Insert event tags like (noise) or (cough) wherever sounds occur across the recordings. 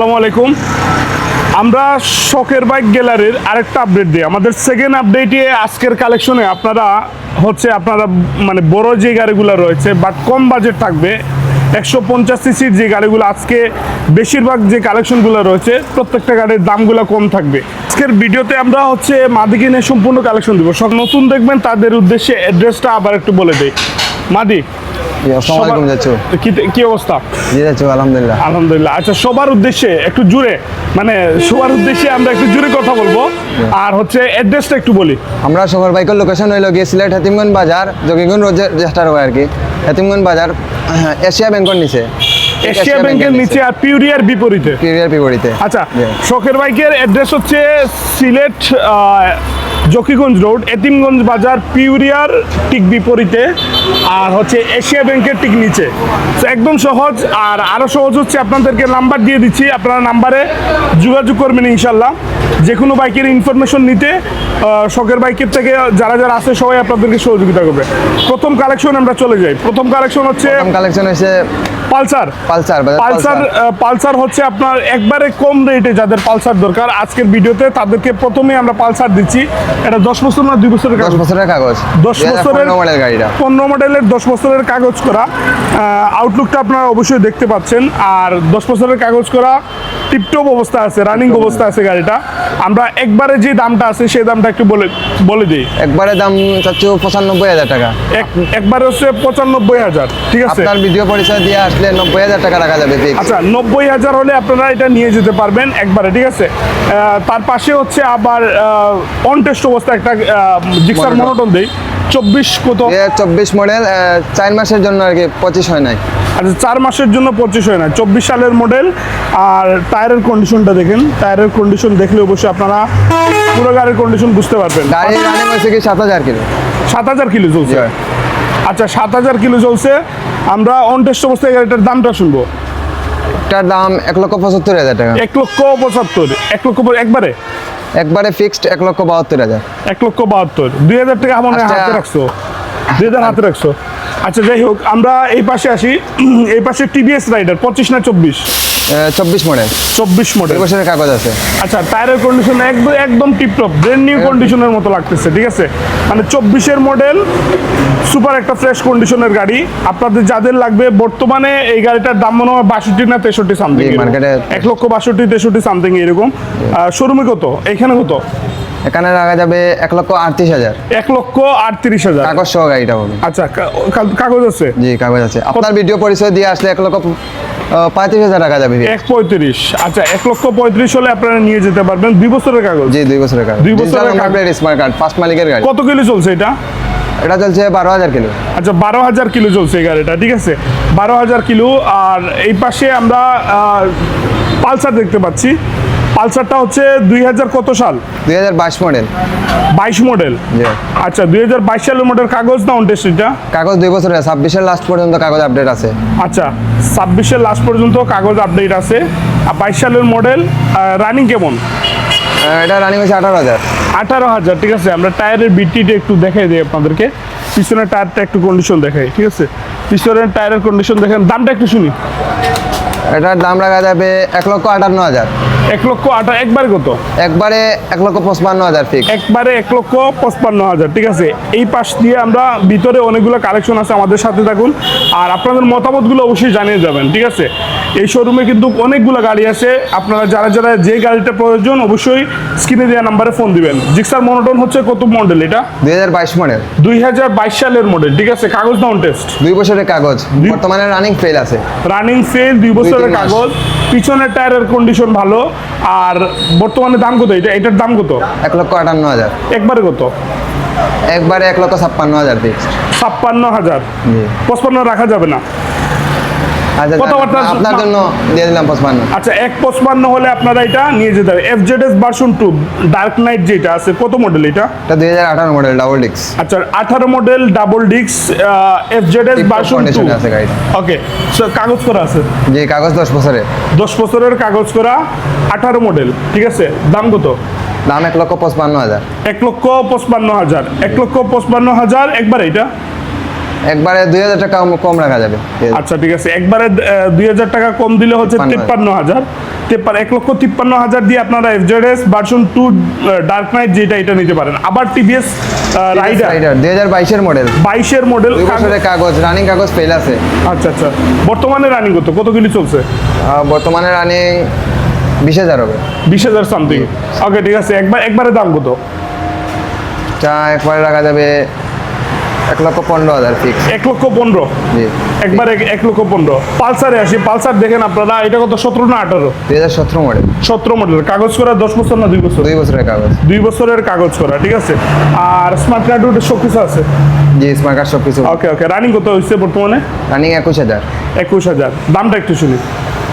আসসালামু আলাইকুম। আমরা শখের বাইক গ্যালারির আরেকটা আপডেট দিই। আমাদের সেকেন্ড আপডেটে আজকের কালেকশনে আপনারা হচ্ছে আপনারা মানে বড় যে গাড়িগুলো রয়েছে বাট কম বাজেট থাকবে একশো পঞ্চাশ সিসির যে গাড়িগুলো আজকে বেশিরভাগ যে কালেকশনগুলো রয়েছে প্রত্যেকটা গাড়ির দামগুলো কম থাকবে। আজকের ভিডিওতে আমরা হচ্ছে মাদিকে নিয়ে সম্পূর্ণ কালেকশন দিব। সব নতুন দেখবেন তাদের উদ্দেশ্যে অ্যাড্রেসটা আবার একটু বলে দেই। মাদি কি অবস্থা? আলহামদুলিল্লাহ। আলহামদুলিল্লাহ। আচ্ছা সবার উদ্দেশ্যে একটু জুড়ে মানে সবার উদ্দেশ্যে আমরা একটু জুড়ে কথা বলব। আর হচ্ছে অ্যাড্রেসটা একটু বলি। আমরা সবার বাইকের লোকেশন হইল গিয়ে সিলেট হাতিমগঞ্জ বাজার যোগীগঞ্জ যেটা আর কি। হাতিমগঞ্জ বাজার হ্যাঁ, এশিয়া ব্যাংকের নিচে। এশিয়া ব্যাংকের নিচে। আর পিউরিয়ার বিপরীতে? পিউরিয়ার বিপরীতে। আচ্ছা শোকের বাইকের অ্যাড্রেস হচ্ছে সিলেট আহ, জকিগঞ্জ রোড এতিমগঞ্জ বাজার পিউরিয়ার ঠিক বিপরীতে। আর হচ্ছে এশিয়া ব্যাংকের ঠিক নিচে। তো একদম সহজ আর আরও সহজ হচ্ছে আপনাদেরকে নাম্বার দিয়ে দিচ্ছি আপনারা নাম্বারে যোগাযোগ করবেন ইনশাল্লাহ যে কোনো বাইকের ইনফরমেশন নিতে শখের বাইকের থেকে যারা যারা আছে সবাই আপনাদেরকে সহযোগিতা করবে। প্রথম কালেকশন আমরা চলে যাই। প্রথম কালেকশন হচ্ছে কালেকশন হয়েছে পালসার। Pulsar Pulsar Pulsar. হচ্ছে আপনার একবারে কম রেটে যাদের পালসার দরকার। আজকের ভিডিওতে তাদেরকে প্রথমে আমরা পালসার দিচ্ছি। এটা দশ বছর না দুই বছরের দশ বছরের কাগজ। দশ 2015 বছরের মডেল গাড়িটা। পনেরো মডেলের দশ বছরের কাগজ করা আউটলুকটা আপনারা অবশ্যই দেখতে পাচ্ছেন। আর দশ বছরের কাগজ করা টিপটপ অবস্থা আছে রানিং অবস্থা আছে গাড়িটা। আমরা একবারে যে দামটা আছে সেই দামটা একটু বলে বলে দিই। একবারে দাম চাচ্ছু পঁচানব্বই হাজার টাকা। একবারে হচ্ছে পঁচানব্বই হাজার ঠিক আছে? আপনার ভিডিও পরিচয় দিয়ে আসলে নব্বই হাজার টাকা রাখা যাবে আচ্ছা নব্বই হাজার হলে আপনারা এটা নিয়ে যেতে পারবেন একবারে ঠিক আছে? তার পাশে হচ্ছে আবার অন টেস্ট অবস্থা একটা জিক্সার। মনোটন দেই। চব্বিশ কত? চব্বিশ মডেল চার মাসের জন্য আর কি পঁচিশ হয় নাই। আচ্ছা চার মাসের জন্য পঁচিশ হয় না চব্বিশ সালের মডেল আর টায়ারের কন্ডিশনটা দেখেন। টায়ারের কন্ডিশন দেখলে অবশ্যই আপনারা পুরো গাড়ির কন্ডিশন বুঝতে পারবেন। গাড়ি রানিং হয়েছে কি সাত হাজার কিলো? সাত হাজার কিলো চলছে। আচ্ছা সাত হাজার কিলো চলছে। আমরা অন টেস্ট অবস্থায় গাড়িটার দামটা শুনব। এটার দাম এক লক্ষ পঁচাত্তর হাজার টাকা। এক লক্ষ পঁচাত্তর এক লক্ষ একবারে? একবারে ফিক্সড এক লক্ষ বাহাত্তর হাজার। এক লক্ষ বাহাত্তর। দুই হাজার টাকা হয় আচ্ছা। হাতে রাখছো। দুই হাজার হাতে রাখছো। আচ্ছা যাই হোক আমরা এই পাশে আসি। (clears throat) এই পাশে টিভিএস রাইডার পঁচিশ না চব্বিশ? চব্বিশ মডেল চব্বিশ মডেল বছরের কাগজ আছে। আচ্ছা টায়ারের কন্ডিশন একদম একদম টিপটপ ব্র্যান্ড নিউ কন্ডিশনের মতো লাগতেছে ঠিক আছে? মানে চব্বিশের মডেল সুপার একটা ফ্রেশ কন্ডিশনের গাড়ি। আপনাদের যাদের লাগবে বর্তমানে এই গাড়িটার দাম মনে হয় বাষট্টি না তেষট্টি সামথিং জি, এক লক্ষ বাষট্টি তেষট্টি সামথিং এরকম। শোরুমে কত? এখানে কত? এখানে রাখা যাবে এক লক্ষ আটত্রিশ হাজার। এক লক্ষ আটত্রিশ হাজার। কাগজ সহ গাড়িটা হবে আচ্ছা কাগজ আছে? জি কাগজ আছে। আপনার ভিডিও পরিচয় দিয়ে আসলে এক লক্ষ পঁয়ত্রিশ হাজার রাখা যাবে। এক পঁয়ত্রিশ। আচ্ছা এক লক্ষ পঁয়ত্রিশ হলে আপনারা নিয়ে যেতে পারবেন দুই বছরের কাগজ। জি দুই বছরের কাগজ। দুই বছরের কাগজ। স্মার্ট কার্ড ফার্স্ট মালিকের গাড়ি। কত কিলো চলছে এটা? এটা চলছে বারো হাজার কিলো। আচ্ছা বারো হাজার কিলো চলছে এই গাড়িটা ঠিক আছে? বারো হাজার কিলো আর এই পাশে আমরা পালসার দেখতে পাচ্ছি। পালসারটা হচ্ছে দুই হাজার কত সাল? দুই হাজার বাইশ মডেল। বাইশ মডেল? আচ্ছা দুই হাজার বাইশ সালের মডেল কাগজ না অনটেস্ট এটা কাগজ দুই বছরের ছাব্বিশের লাস্ট পর্যন্ত কাগজ আপডেট আছে। আচ্ছা ছাব্বিশের লাস্ট পর্যন্ত কাগজ আপডেট আছে। আর বাইশ সালের মডেল রানিং কেমন? এটা রানিং হয়েছে আঠারো হাজার। আঠারো হাজার ঠিক আছে? আমরা টায়ারের বিটিটা একটু দেখাই দিই আপনাদেরকে। পিছনের টায়ারটা একটু কন্ডিশন দেখাই ঠিক আছে? পিছনের টায়ারের কন্ডিশন দেখেন দামটা একটু শুনি। এটার দাম রাখা যাবে এক লক্ষ আটান্ন হাজার। এক লক্ষ আঠা একবারে কত? একবারে এক লক্ষ পঁচপান্ন হাজার ফিক্স একবারে এক লক্ষ পঁচপান্ন হাজার ঠিক আছে? এই পাশ দিয়ে আমরা ভিতরে অনেকগুলো কালেকশন আছে আমাদের সাথে থাকুন। আর আপনাদের মতামতগুলো অবশ্যই জানিয়ে যাবেন ঠিক আছে? এই শোরুমে কিন্তু অনেকগুলো গাড়ি আছে। আপনারা যারা যারা যে গাড়িটা প্রয়োজন অবশ্যই স্ক্রিনে দেওয়া নাম্বারে ফোন দিবেন। জিক্সার মনোটন হচ্ছে কত মডেল এটা? দুই হাজার বাইশ মডেল দুই হাজার বাইশ সালের মডেল ঠিক আছে? কাগজ ডাউন টেস্ট দুই বছরের কাগজ। বর্তমানে রানিং ফেল আছে। রানিং ফেল দুই বছরের কাগজ। পিছনের টায়ারের কন্ডিশন ভালো আর বর্তমানে দাম কত? এটা এটার দাম কত? এক লক্ষ আটান্ন হাজার। একবারে কত? একবারে এক লক্ষ ছাপ্পান্ন হাজার ছাপ্পান্ন হাজার? পঁচপান্ন রাখা যাবে না। কথাবার্তা আপনার জন্য দিয়ে দিলাম পঁচপান্ন। আচ্ছা এক পঁচপান্ন হলে আপনারা এটা নিয়ে যেতে হবে। F Z S version two dark knight যেটা আছে কত মডেল এটা? এটা দুই হাজার আঠারো মডেল ডাবল ডিক্স আচ্ছা আঠারো মডেল ডাবল ডিক্স F Z S Tip-top version two আছে গাড়িটা। ওকে কাগজ করা আছে? যে কাগজ দশ বছরের। দশ বছরের কাগজ করা আঠারো মডেল ঠিক আছে? দাম কত? দাম এক লক্ষ পঁচপান্ন হাজার। এক লক্ষ পঁচপান্ন হাজার। এক লক্ষ পঁচপান্ন হাজার একবার এটা? একবারে দুই হাজার টাকা কম- রাখা যাবে। আচ্ছা ঠিক আছে। একবারে দুই হাজার টাকা কম দিলে হচ্ছে তিপ্পান্ন হাজার। তিপ্পান্ন এক লক্ষ তিপ্পান্ন হাজার দিয়ে আপনারা FZS version two dark knight যেটা এটা নিতে পারেন। আবার টিভিএস রাইডার দুই হাজার বাইশের মডেল বাইশের মডেল বছরের কাগজ রানিং কাগজ ফেল আছে। আচ্ছা আচ্ছা। বর্তমানে রানিং কত? কত কিলো চলছে? বর্তমানে রানিং বিশ হাজার হবে। বিশ হাজার সামথিং ওকে ঠিক আছে। একবার একবারে দাম কত? চা একবারে রাখা যাবে এক লক্ষ পনেরো হাজার ফিক্স এক লক্ষ পনেরো? জি। একবারে এক লক্ষ পনেরো। পালসারে আসি পালসার দেখেন আপনারা এটা কত সতেরো না আঠারো? দুই হাজার সতেরো মডেল সতেরো মডেল কাগজ করা দশ বছর না দুই বছর? দুই বছরের কাগজ। দুই বছরের কাগজ করা ঠিক আছে? আর স্মার্ট কার্ড সব কিছু আছে? জি স্মার্ট কার্ড সব কিছু। ওকে ওকে রানিং কত হয়েছে বর্তমানে? রানিং একুশ হাজার। একুশ হাজার। দামটা একটু শুনি।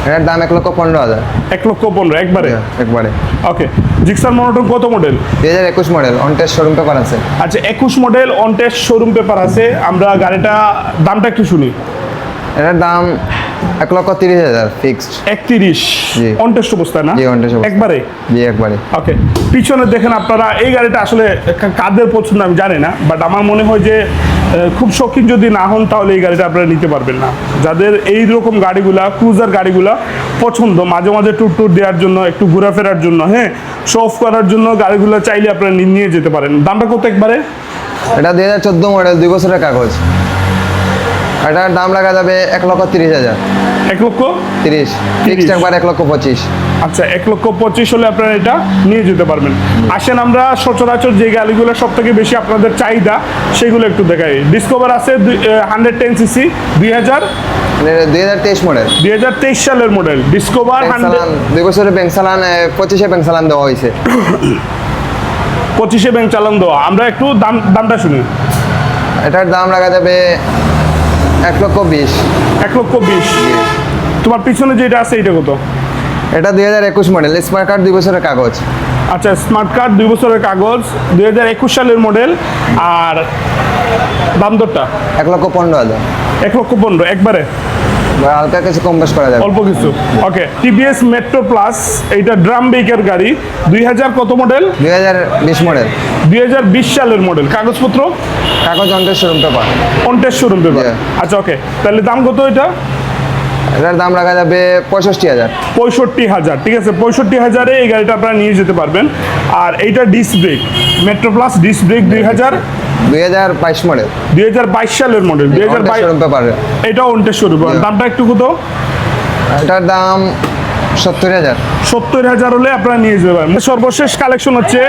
এটার দাম এক লক্ষ পনেরো হাজার। এক লক্ষ পনেরো একবারে? একবারে। ওকে জিক্সার মনোটন কত মডেল দুই হাজার একুশ মডেল অনটেস্ট শোরুম পেপার আছে। আচ্ছা একুশ model on test showroom paper আছে। আমরা গাড়িটা দামটা একটু শুনি। এটার দাম এক লক্ষ তিরিশ হাজার ফিক্সড একত্রিশ। জি। অন টেস্ট অবস্থায় না? একবারে? জি একবারে। ওকে পিছনে দেখেন আপনারা এই গাড়িটা আসলে কাদের পছন্দ আমি জানি না বাট আমার মনে হয় যে খুব শৌখিন যদি না হন, তাহলে এই গাড়িটা আপনারা নিতে পারবেন না। যাদের এই রকম গাড়িগুলা ক্রুজার গাড়িগুলা পছন্দ, মাঝে মাঝে টুর টুর দেওয়ার জন্য, একটু ঘোরাফেরার জন্য হ্যাঁ শো অফ করার জন্য গাড়িগুলো চাইলে আপনারা নিয়ে যেতে পারেন। দামটা কত একবারে? এটা দুই হাজার চোদ্দ মডেল দুই বছরের কাগজ। এটার দাম রাখা যাবে এক লক্ষ তিরিশ হাজার। এক লক্ষ? তিরিশ। ফিক্সড একবার এক লক্ষ পঁচিশ। আচ্ছা এক লক্ষ পঁচিশ হলে আপনারা এটা নিয়ে যেতে পারবেন। আসেন আমরা সচরাচর যে গাড়িগুলো সব থেকে বেশি আপনাদের চাহিদা সেগুলো একটু দেখাই। ডিসকভার আছে হান্ড্রেড টেন সিসি দুই হাজার দুই হাজার তেইশ মডেল দুই হাজার তেইশ সালের মডেল ডিসকভার হান্ড্রেড দুই বছরের ব্যাংক চালান পঁচিশে ব্যাংক চালান দেওয়া হয়েছে। পঁচিশে ব্যাংক চালান দেওয়া। আমরা একটু দাম দামটা শুনি। এটার দাম রাখা যাবে এক লক্ষ বিশ। এক লক্ষ বিশ। তোমার পিছনে যেটা আছে এটা কত? এটা দুই হাজার একুশ মডেল স্মার্ট কার্ড দুই বছরের কাগজ। আচ্ছা স্মার্ট কার্ড দুই বছরের কাগজ দুই হাজার একুশ সালের মডেল আর দাম দরটা এক লক্ষ পনেরো হাজার। এক লক্ষ পনেরো একবারে? হালকা কিছু কম বেশ করা যাবে। অল্প কিছু। ওকে টিভিএস মেট্রো প্লাস এইটা ড্রাম বেকার গাড়ি। দুই হাজার কত মডেল দুই হাজার বিশ মডেল দুই হাজার বিশ সালের মডেল কাগজপত্র? কাগজ অন্টের শোরুম পেপার কন্টেস্ট শোরুম পেপার. আচ্ছা ওকে তাহলে দাম কত এটা? এটার দাম রাখা যাবে পঁয়ষট্টি হাজার। পঁয়ষট্টি হাজার ঠিক আছে? পঁয়ষট্টি হাজারে এই গাড়িটা আপনারা নিয়ে যেতে পারবেন। আর এইটা disc brake Metro Plus disc brake দুই হাজার। দুই হাজার বাইশ মডেল দুই হাজার বাইশ সালের মডেল হাজার পেপার শোরুম. দামটা একটু কত এটার দাম সত্তর হাজার। সত্তর হাজার হলে আপনারা নিয়ে সর্বশেষ কালেকশন হচ্ছে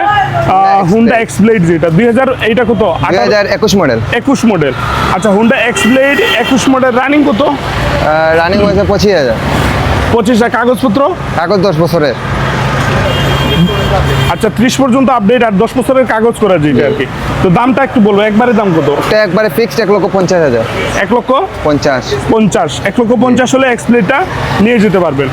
হুন্ডা এক্সপ্লেড যেটা। দুই হাজার এইটা কত? দুই হাজার একুশ মডেল একুশ মডেল আচ্ছা হুন্ডা এক্সপ্লেড একুশ মডেল রানিং কত? রানিং হয়েছে পঁচিশ হাজার। পঁচিশটা কাগজপত্র? কাগজ দশ বছরের। আচ্ছা ত্রিশ পর্যন্ত আপডেট আর দশ বছরের কাগজ করা যেটা আর কি। তো দামটা একটু বলব একবারে দাম কত? এটা একবারে ফিক্সড এক লক্ষ পঞ্চাশ হাজার। এক লক্ষ পঞ্চাশ। পঞ্চাশ। এক লক্ষ পঞ্চাশ হলে এক্সপ্লেটটা নিয়ে যেতে পারবেন।